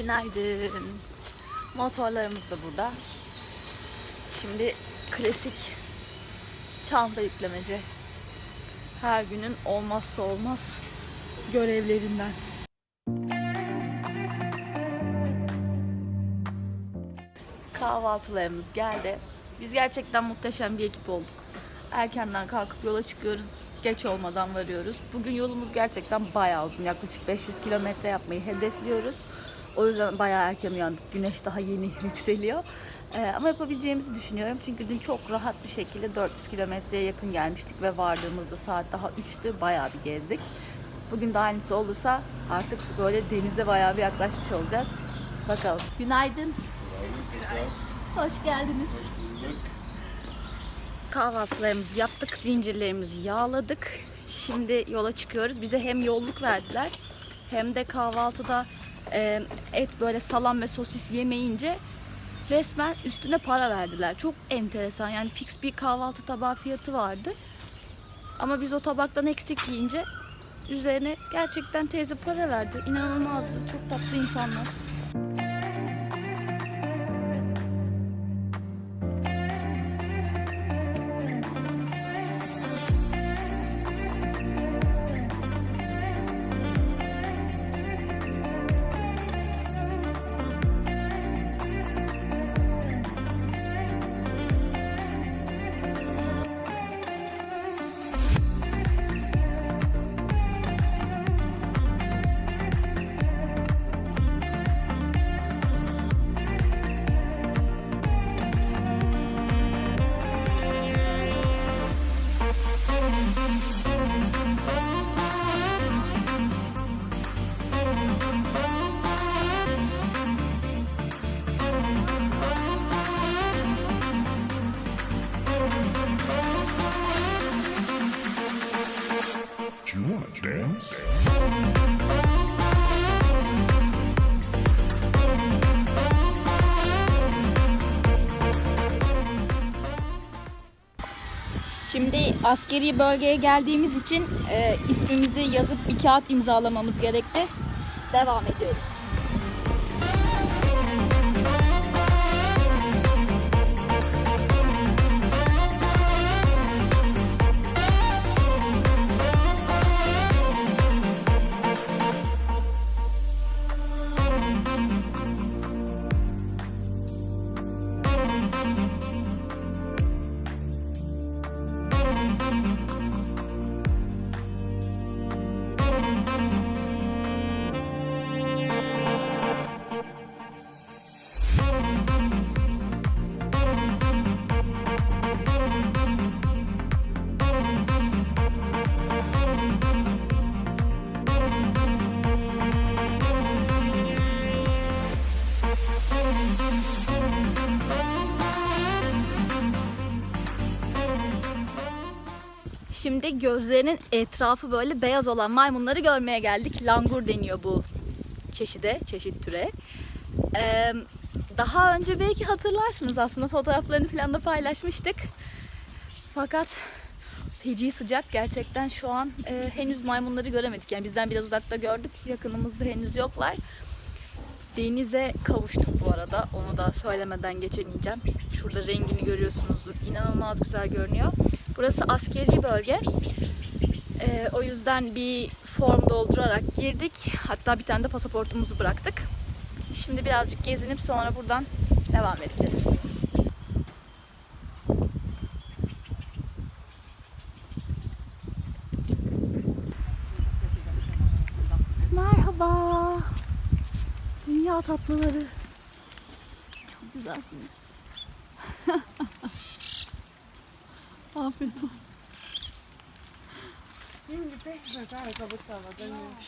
Günaydın. Motorlarımız da burada. Şimdi klasik çanta yüklemece. Her günün olmazsa olmaz görevlerinden. Kahvaltılarımız geldi. Biz gerçekten muhteşem bir ekip olduk. Erkenden kalkıp yola çıkıyoruz. Geç olmadan varıyoruz. Bugün yolumuz gerçekten bayağı uzun. Yaklaşık 500 kilometre yapmayı hedefliyoruz. O yüzden bayağı erken uyandık. Güneş daha yeni yükseliyor. Ee, ama yapabileceğimizi düşünüyorum. Çünkü dün çok rahat bir şekilde 400 kilometreye yakın gelmiştik ve vardığımızda saat daha 3'tü. Bayağı bir gezdik. Bugün de aynısı olursa artık böyle denize bayağı bir yaklaşmış olacağız. Bakalım. Günaydın. Hoş geldiniz. Kahvaltılarımızı yaptık, zincirlerimizi yağladık. Şimdi yola çıkıyoruz. Bize hem yolluk verdiler hem de kahvaltıda e, et böyle salam ve sosis yemeyince resmen üstüne para verdiler. Çok enteresan yani fix bir kahvaltı tabağı fiyatı vardı. Ama biz o tabaktan eksik yiyince üzerine gerçekten teyze para verdi. İnanılmazdı. Çok tatlı insanlar. Şimdi askeri bölgeye geldiğimiz için e, ismimizi yazıp bir kağıt imzalamamız gerekti. Devam ediyoruz. Şimdi gözlerinin etrafı böyle beyaz olan maymunları görmeye geldik. Langur deniyor bu çeşide, çeşit türe. Ee, daha önce belki hatırlarsınız aslında fotoğraflarını falan da paylaşmıştık. Fakat feci sıcak gerçekten şu an e, henüz maymunları göremedik. Yani bizden biraz uzakta gördük, yakınımızda henüz yoklar. Denize kavuştuk bu arada. Onu da söylemeden geçemeyeceğim. Şurada rengini görüyorsunuzdur. İnanılmaz güzel görünüyor. Burası askeri bölge. Ee, o yüzden bir form doldurarak girdik. Hatta bir tane de pasaportumuzu bıraktık. Şimdi birazcık gezinip sonra buradan devam edeceğiz. Merhaba. Dünya tatlıları. Çok güzelsiniz. Afiyet olsun.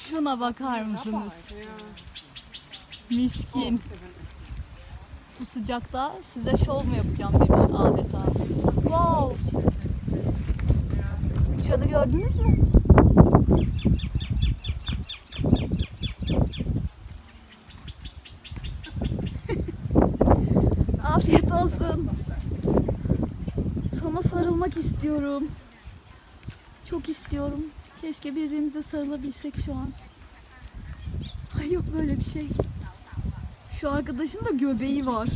Şuna bakar mısınız? Miskin. Bu sıcakta size şov mu yapacağım demiş adeta. Wow. Uçanı gördünüz mü? Afiyet olsun. Sana sarılmak istiyorum. Çok istiyorum. Keşke birbirimize sarılabilsek şu an. Ay yok böyle bir şey. Şu arkadaşın da göbeği var.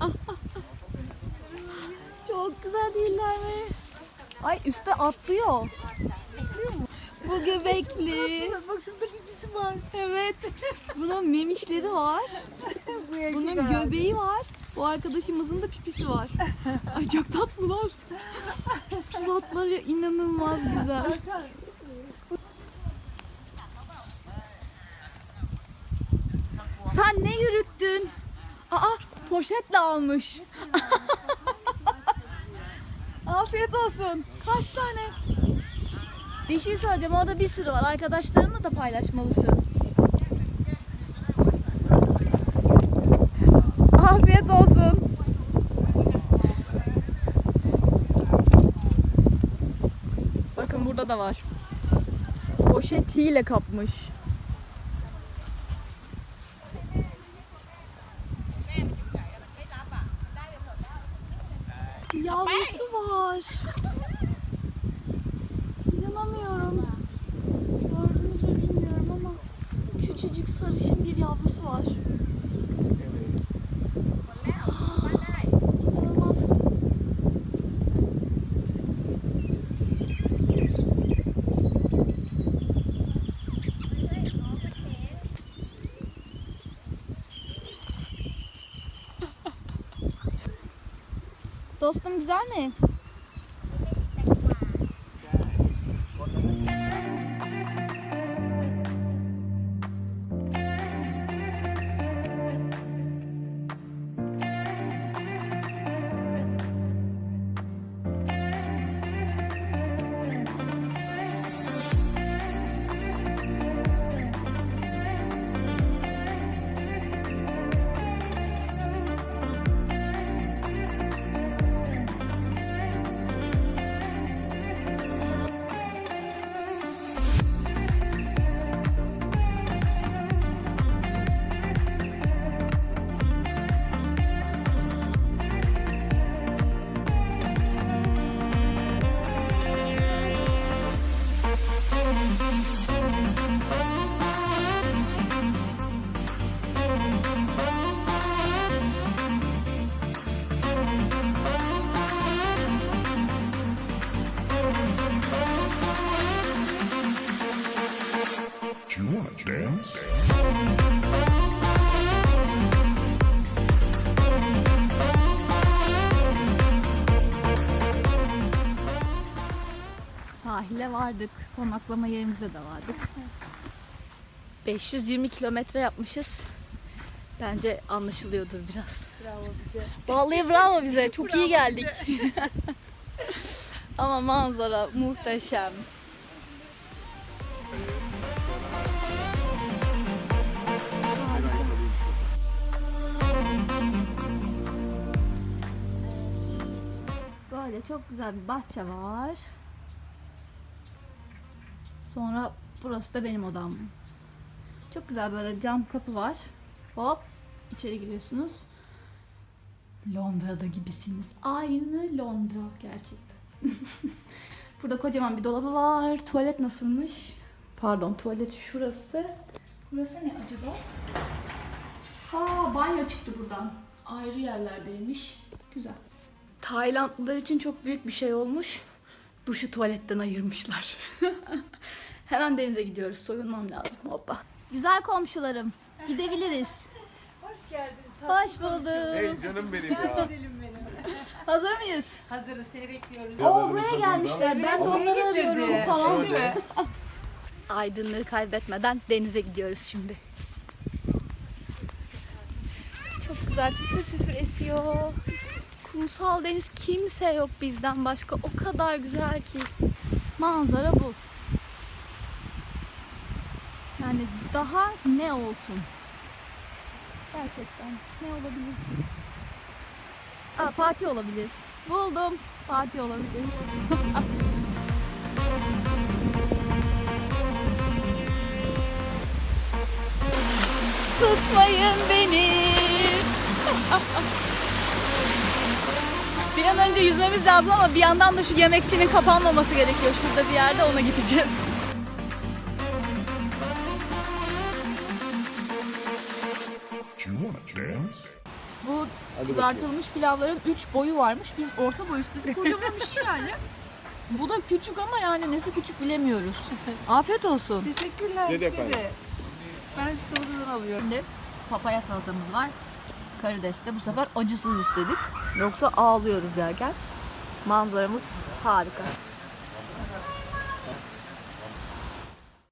Çok güzel değiller mi? Ay üstte atlıyor. Bu göbekli. Bak şurada pipisi var. Evet. Bunun memişleri var. Bunun göbeği var. Bu arkadaşımızın da pipisi var. Ay çok tatlılar. Suratları inanılmaz güzel. Sen ne yürüttün? Aa poşetle almış. Afiyet olsun. Kaç tane? Bir şey söyleyeceğim. Orada bir sürü var. Arkadaşlarınla da paylaşmalısın. Afiyet olsun. Bakın burada da var. Poşetiyle kapmış. Yavrusu var. İnanamıyorum. Gördünüz mü bilmiyorum ama küçücük sarışın bir yavrusu var. İnanılmaz. Dostum güzel mi? Sahile vardık. Konaklama yerimize de vardık. 520 kilometre yapmışız. Bence anlaşılıyordur biraz. Bravo bize. Vallahi bravo bize. Çok iyi geldik. Ama manzara muhteşem. Böyle çok güzel bir bahçe var. Sonra burası da benim odam. Çok güzel böyle cam kapı var. Hop içeri giriyorsunuz. Londra'da gibisiniz. Aynı Londra gerçekten. Burada kocaman bir dolabı var. Tuvalet nasılmış? Pardon tuvalet şurası. Burası ne acaba? Ha banyo çıktı buradan. Ayrı yerlerdeymiş. Güzel. Taylandlılar için çok büyük bir şey olmuş. Duşu tuvaletten ayırmışlar. Hemen denize gidiyoruz. Soyunmam lazım. Hoppa. Güzel komşularım. Gidebiliriz. Hoş geldin. Hoş bulduk. Hey canım benim ya. Güzelim benim. Hazır mıyız? Hazırız seni bekliyoruz. Oo buraya gelmişler. Ben de onları arıyorum falan. Değil mi? Aydınlığı kaybetmeden denize gidiyoruz şimdi. Çok güzel püfür püfür esiyor. Kumsal deniz kimse yok bizden başka. O kadar güzel ki. Manzara bu. Yani daha ne olsun? Gerçekten ne olabilir ki? Aa, Fatih olabilir. Buldum. Fatih olabilir. Tutmayın beni. bir an önce yüzmemiz lazım ama bir yandan da şu yemekçinin kapanmaması gerekiyor. Şurada bir yerde ona gideceğiz. Bu kızartılmış pilavların 3 boyu varmış. Biz orta boy istedik. Kocaman bir şey yani. Bu da küçük ama yani nesi küçük bilemiyoruz. Afiyet olsun. Teşekkürler Size de de. Ben şu salatadan alıyorum. Şimdi papaya salatamız var. Karides'te bu sefer acısız istedik. Yoksa ağlıyoruz yerken. Manzaramız harika.